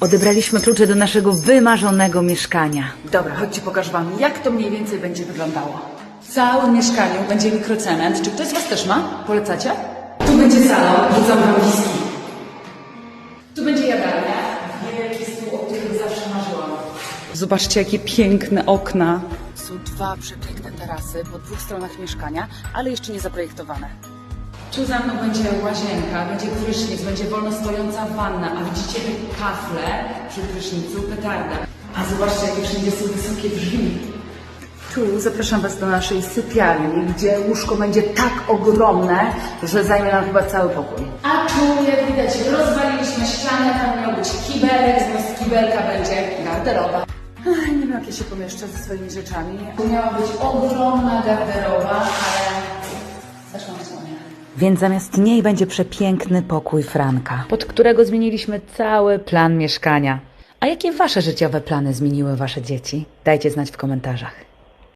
Odebraliśmy klucze do naszego wymarzonego mieszkania. Dobra, chodźcie pokażę wam, jak to mniej więcej będzie wyglądało. W całym mieszkaniu będzie mikrocement. Czy ktoś z was też ma? Polecacie? Tu będzie salon, rzucam wam wizki. Tu będzie jadalnia. Wielki stół, o którym zawsze marzyłam. Zobaczcie, jakie piękne okna. Są dwa przepiękne tarasy po dwóch stronach mieszkania, ale jeszcze nie zaprojektowane. Tu za mną będzie łazienka, będzie prysznic, będzie wolno stojąca wanna, a widzicie kafle przy prysznicu, petarda. A zobaczcie, jakie wszędzie są wysokie drzwi. Tu zapraszam Was do naszej sypialni, gdzie łóżko będzie tak ogromne, że zajmie nam chyba cały pokój. A tu, jak widać, rozwaliliśmy ścianę, tam miał być kibelek, zamiast kibelka będzie garderoba. Ach, nie wiem, jak ja się pomieszczę ze swoimi rzeczami. Tu miała być ogromna garderoba, Więc zamiast niej będzie przepiękny pokój Franka, pod którego zmieniliśmy cały plan mieszkania. A jakie wasze życiowe plany zmieniły wasze dzieci? Dajcie znać w komentarzach.